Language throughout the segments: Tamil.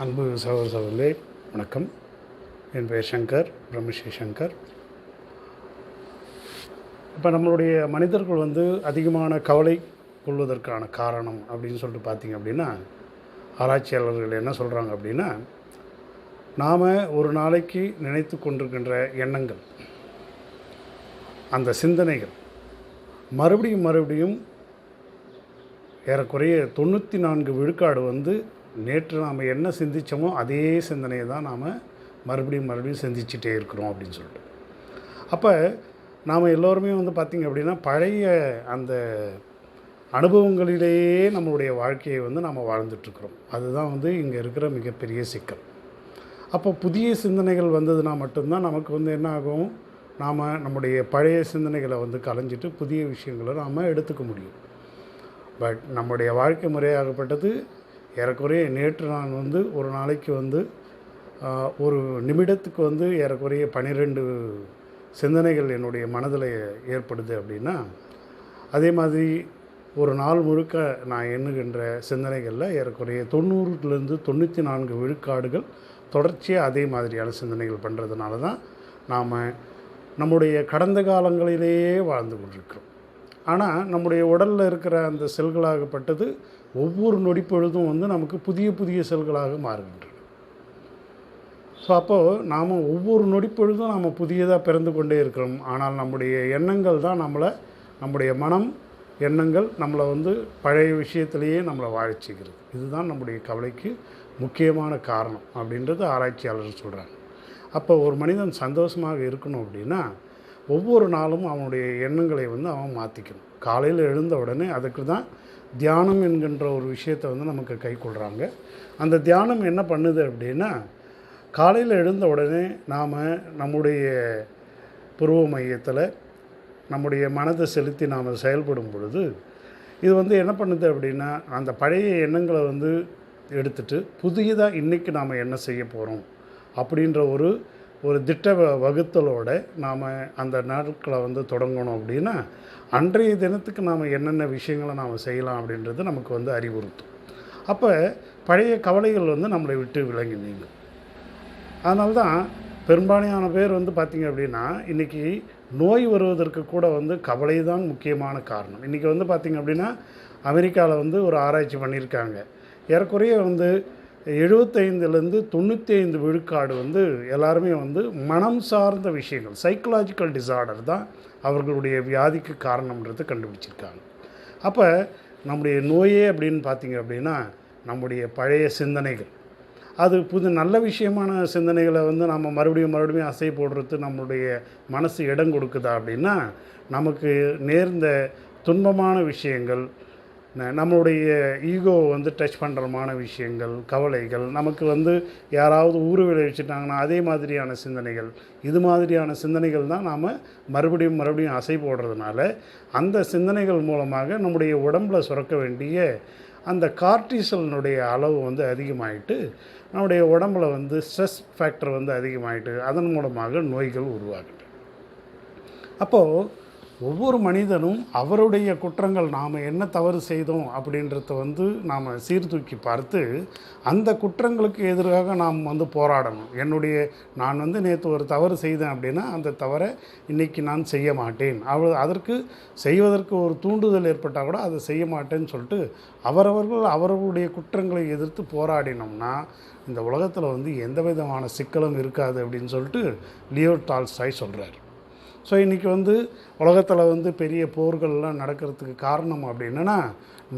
அன்பு சகோதர சகோதரே வணக்கம். என் பெயர் சங்கர் பிரம்மஸ்ரீ சங்கர். இப்போ நம்மளுடைய மனிதர்கள் வந்து அதிகமான கவலை கொள்வதற்கான காரணம் அப்படின்னு சொல்லிட்டு பார்த்தீங்க அப்படின்னா ஆராய்ச்சியாளர்கள் என்ன சொல்கிறாங்க அப்படின்னா நாம் ஒரு நாளைக்கு நினைத்து கொண்டிருக்கின்ற எண்ணங்கள் அந்த சிந்தனைகள் மறுபடியும் மறுபடியும் ஏறக்குறைய தொண்ணூற்றி நான்கு விழுக்காடு வந்து நேற்று நாம் என்ன சிந்தித்தோமோ அதே சிந்தனையை தான் நாம் மறுபடியும் மறுபடியும் சிந்திச்சிட்டே இருக்கிறோம் அப்படின்னு சொல்லிட்டு. அப்போ நாம் எல்லோருமே வந்து பார்த்திங்க அப்படின்னா பழைய அந்த அனுபவங்களிலேயே நம்மளுடைய வாழ்க்கையை வந்து நாம் வாழ்ந்துட்டுருக்குறோம் அதுதான் வந்து இங்கே இருக்கிற மிகப்பெரிய சிக்கல். அப்போ புதிய சிந்தனைகள் வந்ததுன்னா மட்டும்தான் நமக்கு வந்து என்ன ஆகும்? நாம் நம்முடைய பழைய சிந்தனைகளை வந்து கலைஞ்சிட்டு புதிய விஷயங்களை நாம் எடுத்துக்க முடியும். பட் நம்முடைய வாழ்க்கை முறையாகப்பட்டது ஏறக்குறைய நேற்று நான் வந்து ஒரு நாளைக்கு வந்து ஒரு நிமிடத்துக்கு வந்து ஏறக்குறைய பன்னிரெண்டு சிந்தனைகள் என்னுடைய மனதில் ஏற்படுது அப்படின்னா அதே மாதிரி ஒரு நாள் முழுக்க நான் எண்ணுகின்ற சிந்தனைகளில் ஏறக்குறைய தொண்ணூறுலேருந்து தொண்ணூற்றி நான்கு விழுக்காடுகள் தொடர்ச்சியாக அதே மாதிரியான சிந்தனைகள் பண்ணுறதுனால தான் நாம் நம்முடைய கடந்த காலங்களிலேயே வாழ்ந்து கொண்டிருக்கிறோம். ஆனால் நம்முடைய உடலில் இருக்கிற அந்த செல்களாகப்பட்டது ஒவ்வொரு நொடிப்பொழுதும் வந்து நமக்கு புதிய புதிய செல்களாக மாறுகின்றன. ஸோ அப்போது நாம் ஒவ்வொரு நொடிப்பொழுதும் நாம் புதியதாக பிறந்து கொண்டே இருக்கிறோம். ஆனால் நம்முடைய எண்ணங்கள் தான் நம்மளை நம்முடைய மனம் எண்ணங்கள் நம்மளை வந்து பழைய விஷயத்திலேயே நம்மளை வாழிச்சிக்கிறது இதுதான் நம்முடைய கவலைக்கு முக்கியமான காரணம் அப்படின்றது ஆராய்ச்சியாளர் சொல்கிறாங்க அப்போ ஒரு மனிதன் சந்தோஷமாக இருக்கணும் அப்படின்னா ஒவ்வொரு நாளும் அவனுடைய எண்ணங்களை வந்து அவன் மாற்றிக்கணும் காலையில் எழுந்த உடனே அதுக்கு தான் தியானம் என்கின்ற ஒரு விஷயத்தை வந்து நமக்கு கை கொள்கிறாங்க அந்த தியானம் என்ன பண்ணுது அப்படின்னா காலையில் எழுந்த உடனே நாம் நம்முடைய புருவ மையத்தில் நம்முடைய மனதை செலுத்தி நாம் செயல்படும் பொழுது இது வந்து என்ன பண்ணுது அப்படின்னா அந்த பழைய எண்ணங்களை வந்து எடுத்துட்டு புதியதாக இன்றைக்கி நாம் என்ன செய்ய போகிறோம் அப்படின்ற ஒரு ஒரு திட்ட வ- வகுத்தலோட நாம் அந்த நாட்களை வந்து தொடங்கணும் அப்படின்னா அன்றைய தினத்துக்கு நாம் என்னென்ன விஷயங்களை நாம் செய்யலாம் அப்படின்றது நமக்கு வந்து அறிவுறுத்தும். அப்போ பழைய கவலைகள் வந்து நம்மளை விட்டு விலகி நீங்கும். அதனால தான் பெரும்பாலான பேர் வந்து பார்த்திங்க அப்படின்னா இன்றைக்கி நோய் வருவதற்கு கூட வந்து கவலை தான் முக்கியமான காரணம். இன்றைக்கி வந்து பார்த்திங்க அப்படின்னா அமெரிக்காவில் வந்து ஒரு ஆராய்ச்சி பண்ணியிருக்காங்க. ஏறக்குறைய வந்து எழுபத்தைந்துலேருந்து தொண்ணூற்றி ஐந்து விழுக்காடு வந்து எல்லாருமே வந்து மனம் சார்ந்த விஷயங்கள் சைக்கலாஜிக்கல் டிசார்டர் தான் அவர்களுடைய வியாதிக்கு காரணம்ன்றது கண்டுபிடிச்சிருக்காங்க. அப்போ நம்முடைய நோயே அப்படின்னு பார்த்தீங்க அப்படின்னா நம்முடைய பழைய சிந்தனைகள். அது புது நல்ல விஷயமான சிந்தனைகளை வந்து நம்ம மறுபடியும் மறுபடியும் அசை போடுறது நம்மளுடைய மனசு இடம் கொடுக்குதா அப்படின்னா நமக்கு நேர்ந்த துன்பமான விஷயங்கள் நம்மளுடைய ஈகோவை வந்து டச் பண்ணுறமான விஷயங்கள் கவலைகள் நமக்கு வந்து யாராவது ஊறு விளைவிச்சிட்டாங்கன்னா அதே மாதிரியான சிந்தனைகள். இது மாதிரியான சிந்தனைகள் தான் நாம் மறுபடியும் மறுபடியும் அசை போடுறதுனால அந்த சிந்தனைகள் மூலமாக நம்முடைய உடம்பில் சுரக்க வேண்டிய அந்த கார்டிசலினுடைய அளவு வந்து அதிகமாயிட்டு நம்முடைய உடம்புல வந்து ஸ்ட்ரெஸ் ஃபேக்டர் வந்து அதிகமாயிட்டு அதன் மூலமாக நோய்கள் உருவாகுது. அப்போது ஒவ்வொரு மனிதனும் அவருடைய குற்றங்கள் நாம் என்ன தவறு செய்தோம் அப்படின்றத வந்து நாம் சீர்தூக்கி பார்த்து அந்த குற்றங்களுக்கு எதிராக நாம் வந்து போராடணும். என்னுடைய நான் வந்து நேற்று ஒரு தவறு செய்தேன் அப்படின்னா அந்த தவறை இன்றைக்கி நான் செய்ய மாட்டேன். அவ அதற்கு செய்வதற்கு ஒரு தூண்டுதல் ஏற்பட்டால் கூட அதை செய்ய மாட்டேன்னு சொல்லிட்டு அவரவர்கள் அவர்களுடைய குற்றங்களை எதிர்த்து போராடினோம்னா இந்த உலகத்தில் வந்து எந்த விதமான சிக்கலும் இருக்காது அப்படின்னு சொல்லிட்டு லியோ டால்ஸ்டாய் சொல்கிறார் ஸோ இன்றைக்கி வந்து உலகத்தில் வந்து பெரிய போர்கள்லாம் நடக்கிறதுக்கு காரணம் அப்படின்னா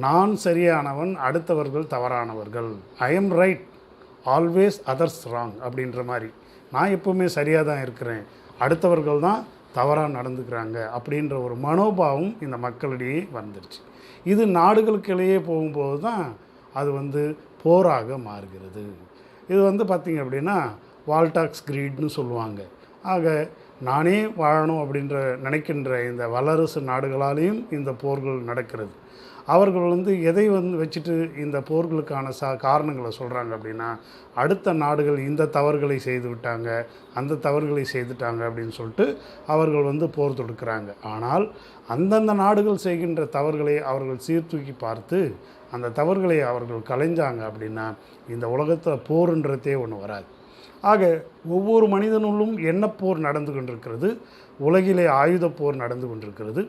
நான் சரியானவன் அடுத்தவர்கள் தவறானவர்கள். I am right always others wrong அப்படின்ற மாதிரி. நான் எப்பவுமே சரியாக தான் இருக்கிறேன். அடுத்தவர்கள் தான் தவறாக நடந்துக்கிறாங்க அப்படின்ற ஒரு மனோபாவம் இந்த மக்களிடையே வந்துடுச்சு இது நாடுகளுக்கிடையே போகும்போது தான் அது வந்து போராக மாறுகிறது. இது வந்து பார்த்திங்க அப்படின்னா வால்டாக்ஸ் கிரீட்னு சொல்லுவாங்க. ஆக நானே வாழணும் அப்படின்ற நினைக்கின்ற இந்த வல்லரசு நாடுகளாலேயும் இந்த போர்கள் நடக்கிறது. அவர்கள் வந்து எதை வந்து வச்சுட்டு இந்த போர்களுக்கான சா காரணங்களை சொல்கிறாங்க அப்படின்னா அடுத்த நாடுகள் இந்த தவறுகளை செய்து விட்டாங்க அந்த தவறுகளை செய்துட்டாங்க அப்படின்னு சொல்லிட்டு அவர்கள் வந்து போர் தொடுக்கிறாங்க. ஆனால் அந்தந்த நாடுகள் செய்கின்ற தவறுகளை அவர்கள் சீர்தூக்கி பார்த்து அந்த தவறுகளை அவர்கள் கலைஞ்சாங்க அப்படின்னா இந்த உலகத்தில் போருன்றதே ஒன்று வராது. ஆக ஒவ்வொரு மனிதனுள்ளும் எண்ணப்போர் நடந்து கொண்டிருக்கிறது? உலகிலே ஆயுதப் போர் நடந்து கொண்டிருக்கிறது.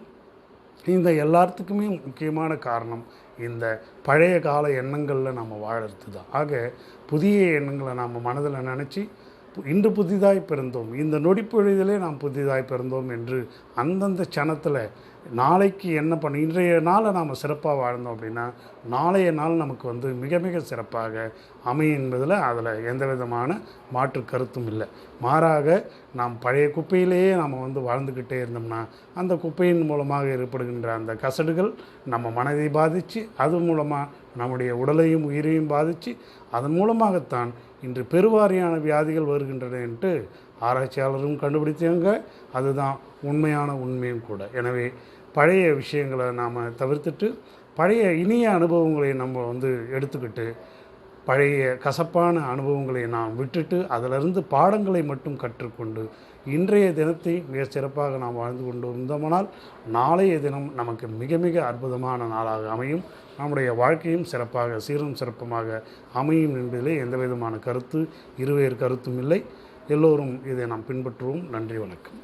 இந்த எல்லாத்துக்குமே முக்கியமான காரணம் இந்த பழைய கால எண்ணங்களில் நம்ம வாழறது தான் ஆக புதிய எண்ணங்களை நாம் மனதில் நினச்சி இன்று புதிதாய் பிறந்தோம். இந்த நொடிப்பொழுதிலே நாம் புதிதாய் பிறந்தோம் என்று அந்தந்த க்ஷணத்தில் நாளைக்கு என்ன பண்ண இன்றைய நாளை நாம் சிறப்பாக வாழ்ந்தோம் அப்படின்னா நாளைய நாள் நமக்கு வந்து மிக மிக சிறப்பாக அமையும் என்பதில் அதில் எந்த விதமான மாற்று கருத்தும் இல்லை. மாறாக நாம் பழைய குப்பையிலேயே நாம் வந்து வாழ்ந்துக்கிட்டே இருந்தோம்னா அந்த குப்பையின் மூலமாக ஏற்படுகின்ற அந்த கசடுகள் நம்ம மனதை பாதித்து அது மூலமாக நம்முடைய உடலையும் உயிரையும் பாதித்து அதன் மூலமாகத்தான் இன்று பெருவாரியான வியாதிகள் வருகின்றன என்று ஆராய்ச்சியாளரும் கண்டுபிடித்தவங்க அதுதான் உண்மையான உண்மையும் கூட. எனவே பழைய விஷயங்களை நாம் தவிர்த்துட்டு பழைய இனிய அனுபவங்களை நம்ம வந்து எடுத்துக்கிட்டு பழைய கசப்பான அனுபவங்களை நாம் விட்டுட்டு அதிலிருந்து பாடங்களை மட்டும் கற்றுக்கொண்டு இன்றைய தினத்தை மிக சிறப்பாக நாம் வாழ்ந்து கொண்டு வந்தோமானால் நாளைய தினம் நமக்கு மிக மிக அற்புதமான நாளாக அமையும். நம்முடைய வாழ்க்கையும் சிறப்பாக சீரும் சிறப்புமாக அமையும் என்பதிலே எந்த விதமான கருத்து இருவேறு கருத்தும் இல்லை. எல்லோரும் இதை நாம் பின்பற்றுவோம். நன்றி வணக்கம்.